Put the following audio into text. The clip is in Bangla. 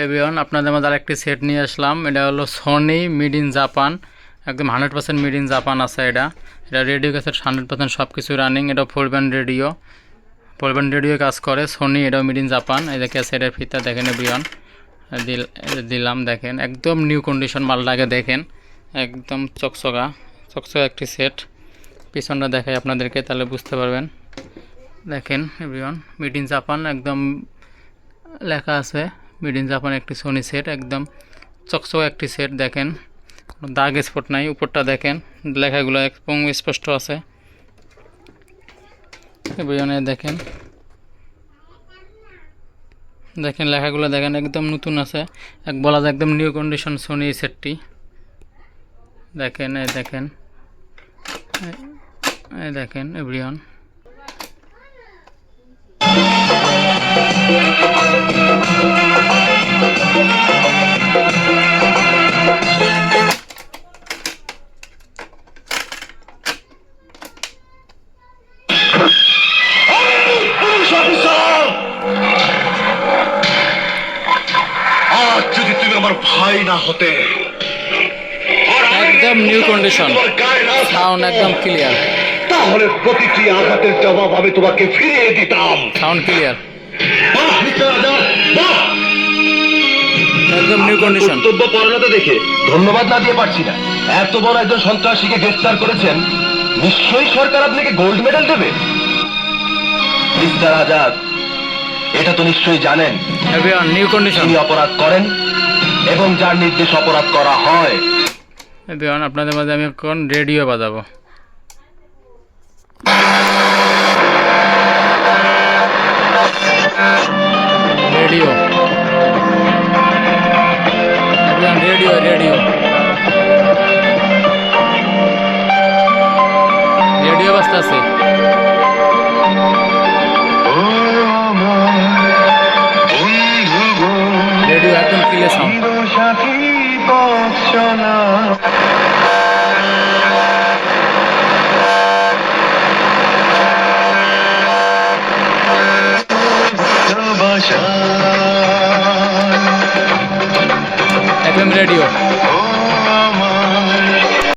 এভিয়ন আপনাদের মধ্যে আরেকটি সেট নিয়ে আসলাম। এটা হলো সনি মিড ইন জাপান একদম hundred percent made in Japan আছে এটা। এটা রেডিও ক্যাসেট হান্ড্রেড পার্সেন্ট সব কিছু রানিং এটা four band radio four band radio কাজ করে। সনি এটাও মিড ইন জাপান এই যে ক্যাসেটের ফিতা দেখেন এভিয়ন দিল দিলাম, দেখেন। একদম নিউ কন্ডিশন মালটাকে দেখেন। একদম চকচকা চকচকা একটি সেট পিছনটা দেখাই আপনাদেরকে, তাহলে বুঝতে পারবেন। দেখেন এভরিওয়ান মিড ইন জাপান একদম লেখা আছে। মিড ইন জাপান একটি সোনি সেট একদম চকচক একটি সেট দেখেন। দাগ স্পট নাই, উপরটা দেখেন। লেখাগুলো একদম স্পষ্ট আছে। এভরিওয়ানে দেখেন। দেখেন, লেখাগুলো দেখেন, একদম নতুন আছে। এক বলা যায় একদম নিউ কন্ডিশন সোনি সেটটি দেখেন, এই দেখেন। এই দেখেন এভরিওয়ান আজ যদি তুমি আমার ভাই না হতে একদম new condition. তোমার গায়ে না সাউন্ড একদম ক্লিয়ার তাহলে প্রতিটি আঘাতের জবাব আমি তোমাকে ফিরিয়ে দিতাম। Sound clear! একদম নিউ কন্ডিশন কর্তব্য পরায়ণতা দেখে ধন্যবাদ না দিয়ে পারছি না। এত বড় একজন সন্ত্রাসীকে গ্রেফতার করেছেন নিশ্চয়ই সরকার আপনাকে গোল্ড মেডেল দেবে? মিস্টার আজাদ এটা তো নিশ্চয়ই জানেন। নিউ কন্ডিশন অপরাধ করেন এবং যার নির্দেশ অপরাধ করা হয়। আপনাদের মাঝে আমি এখন রেডিও বাজাবো। Radio radio radio radio radio relation FM radio.